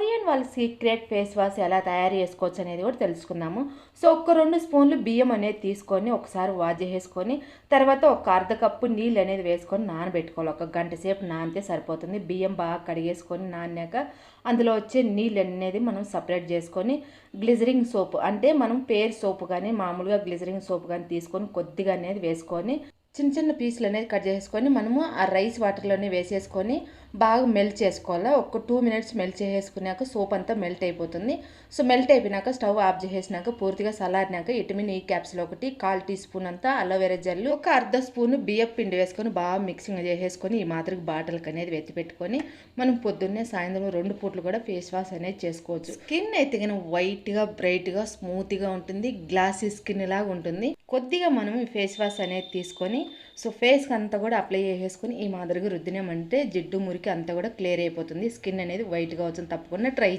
Korean వాళ్ళ secret phrase wash ఎలా తయారు చేసుకోవచ్చు అనేది కూడా తెలుసుకుందాము. సో ఒక రెండు స్పూన్లు బియ్యం అనేది తీసుకొని ఒకసారి వాష్ చేసేసుకొని తర్వాత ఒక అర్ధ కప్పు నీళ్ళు అనేది వేసుకొని నానబెట్టుకోవాలి. ఒక గంట సేపు నానితే సరిపోతుంది. బియ్యం బాగా కడిగేసుకొని నానాక అందులో వచ్చే నీళ్ళు అనేది మనం సపరేట్ చేసుకొని గ్లిజరింగ్ సోప్ అంటే మనం పేర్ సోప్ కానీ మామూలుగా గ్లిజరింగ్ సోప్ కానీ తీసుకొని కొద్దిగా అనేది వేసుకొని చిన్న చిన్న పీసులు అనేది కట్ చేసుకొని మనము ఆ రైస్ వాటర్లోనే వేసేసుకొని బాగా మెల్ట్ చేసుకోవాలి. ఒక టూ మినిట్స్ మెల్ట్ చేసేసుకున్నాక సోప్ అంతా మెల్ట్ అయిపోతుంది. సో మెల్ట్ అయిపోయినాక స్టవ్ ఆఫ్ చేసేసినాక పూర్తిగా చల్లారినాక విటమిన్ ఈ క్యాప్సులు ఒకటి కాల్ టీ స్పూన్ అంతా అలోవెరా జెల్ ఒక అర్ధ స్పూన్ బియ్యం పిండి వేసుకొని బాగా మిక్సింగ్ చేసేసుకొని ఈ మాదిరికి బాటిల్కి అనేది వెత్తి పెట్టుకొని మనం పొద్దున్నే సాయంత్రం రెండు పూట్లు కూడా ఫేస్ వాష్ అనేది చేసుకోవచ్చు. స్కిన్ అయితే కానీ వైట్గా బ్రైట్గా స్మూత్గా ఉంటుంది. గ్లాసీ స్కిన్ లాగా ఉంటుంది. కొద్దిగా మనం ఈ ఫేస్ వాష్ అనేది తీసుకొని సో ఫేస్కి అంతా కూడా అప్లై చేసేసుకొని ఈ మాదిరిగా రుద్దినామంటే జిడ్డు మురికి అంతా కూడా క్లియర్ అయిపోతుంది. స్కిన్ అనేది వైట్గా వచ్చింది తప్పకుండా ట్రై